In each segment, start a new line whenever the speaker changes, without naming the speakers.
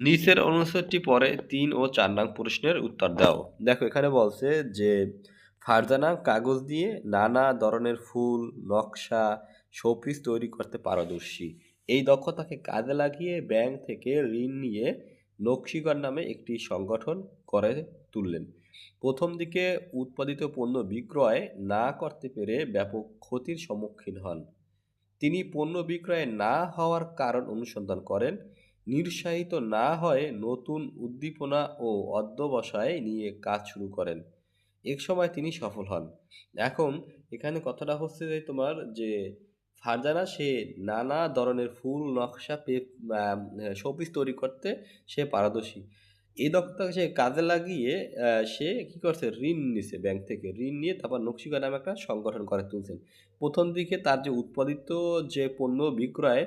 নিচের অনুচ্ছেদটি পরে তিন ও চার নং প্রশ্নের উত্তর দাও। দেখো, এখানে বলছে যে, ফারজানা কাগজ দিয়ে নানা ধরনের ফুল, নকশা, শোপিস তৈরি করতে পারদর্শী। এই দক্ষতাকে কাজে লাগিয়ে ব্যাংক থেকে ঋণ নিয়ে নকশিগর নামে একটি সংগঠন করে তুললেন। প্রথম দিকে উৎপাদিত পণ্য বিক্রয় না করতে পেরে ব্যাপক ক্ষতির সম্মুখীন হন। তিনি পণ্য বিক্রয় না হওয়ার কারণ অনুসন্ধান করেন। নিরুৎসাহিত না হয়ে নতুন উদ্দীপনা ও অধ্যবসায় নিয়ে কাজ শুরু করেন। এক সময় তিনি সফল হন। এখন এখানে কথাটা হচ্ছে যে তোমার যে ফারজানা, সে নানা ধরনের ফুল, নকশা শোপিস তৈরি করতে সে পারদর্শী। এই দক্ষতাকে সে কাজে লাগিয়ে সে কি করছে? ঋণ নিছে ব্যাংক থেকে। ঋণ নিয়ে তারপর নকশিকা নামে একটা সংগঠন করে তুলছেন। প্রথম দিকে তার যে উৎপাদিত যে পণ্য বিক্রয়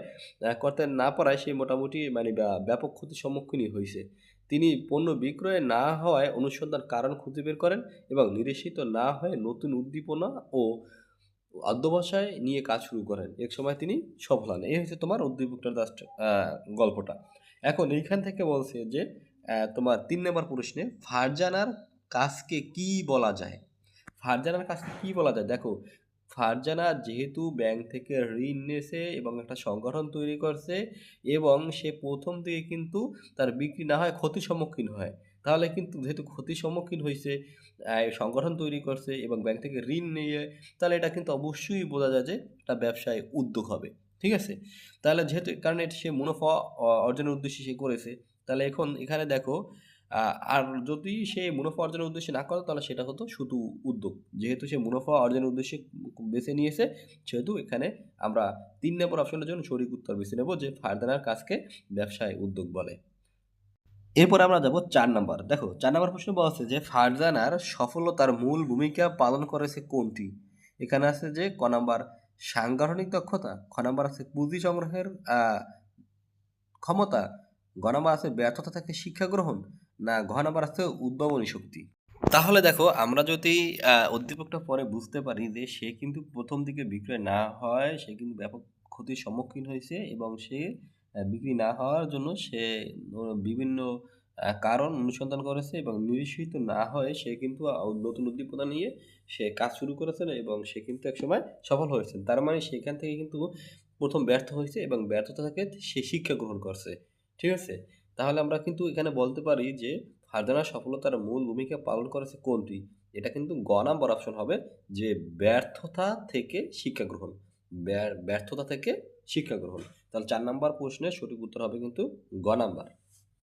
করতে না পারায় সে মোটামুটি মানে ব্য- ব্যাপক ক্ষতির সম্মুখীনই হয়েছে তিনি পণ্য বিক্রয় না হওয়ায় অনুসন্ধান কারণ খুঁজে বের করেন এবং নিরেশিত না হয়ে নতুন উদ্দীপনা ও অধ্যবসায় নিয়ে কাজ শুরু করেন। এক সময় তিনি সফল হন। এই হচ্ছে তোমার উদ্দীপকটার জাস্ট গল্পটা। এখন এইখান থেকে বলছে যে তোমার তিন নম্বর প্রশ্নে ফারজানার কাজকে কি বলা যায়? ফারজানার কাজকে কি বলা যায়? দেখো, ফারজানা যেহেতু ব্যাংক থেকে ঋণ নিয়েছে এবং একটা সংগঠন তৈরি করছে এবং সে প্রথম দিকে কিন্তু তার বিক্রি না হয়, ক্ষতির সম্মুখীন হয়। তাহলে কিন্তু যেহেতু ক্ষতির সম্মুখীন হয়েছে সংগঠন তৈরি করছে এবং ব্যাংক থেকে ঋণ নিয়ে, তাহলে এটা কিন্তু অবশ্যই বোঝা যায় যে একটা ব্যবসায় উদ্যোগ হবে। ঠিক আছে? তাহলে যেহেতু, কারণ এটা সে মুনাফা অর্জনের উদ্দেশ্যে সে করেছে। তাহলে এখন এখানে দেখো আর যদি সে মুনাফা অর্জনের উদ্দেশ্যে না করে, তাহলে সেটা হতো শুধু উদ্যোগ। যেহেতু সে মুনাফা অর্জনের উদ্দেশ্যে বেছে নিয়েছে, সেহেতু এখানে আমরা তিন নম্বর অপশনের জন্য সঠিক উত্তর বেছে নেব যে ফারদানার কাজকে ব্যবসায় উদ্যোগ বলে। এরপর আমরা যাব চার নাম্বার। দেখো, চার নাম্বার প্রশ্ন বলা আছে যে ফারজানার সফলতার মূল ভূমিকা পালন করেছে কোনটি? এখানে আছে যে ক নাম্বার সাংগঠনিক দক্ষতা, খ নাম্বার আছে পুঁজি সংগ্রহের ক্ষমতা নাম্বার আছে ব্যর্থতা থেকে শিক্ষা গ্রহণ না ঘ আছে উদ্ভাবনী শক্তি? তাহলে দেখো, আমরা যদি উদ্দীপকটা পরে বুঝতে পারি যে সে কিন্তু প্রথম দিকে বিক্রয় না হয়, সে কিন্তু ব্যাপক ক্ষতির সম্মুখীন হয়েছে এবং সে বিক্রি না হওয়ার জন্য সে বিভিন্ন কারণ অনুসন্ধান করেছে এবং নিরীক্ষিত না হয়ে সে কিন্তু নতুন উদ্দীপনা নিয়ে সে কাজ শুরু করেছেন এবং সে কিন্তু একসময় সফল হয়েছেন। তার মানে সেখান থেকে কিন্তু প্রথম ব্যর্থ হয়েছে এবং ব্যর্থতা থেকে সে শিক্ষা গ্রহণ করছে। ঠিক আছে? তাহলে আমরা কিন্তু এখানে বলতে পারি যে ফারজানা সফলতার মূল ভূমিকা পালন করেছে কোনটি? এটা কিন্তু গ নাম্বার অপশন হবে যে ব্যর্থতা থেকে শিক্ষা গ্রহণ। ব্যর- ব্যর্থতা থেকে শিক্ষা গ্রহণ। তাহলে চার নাম্বার প্রশ্নের সঠিক উত্তর হবে কিন্তু গ নাম্বার।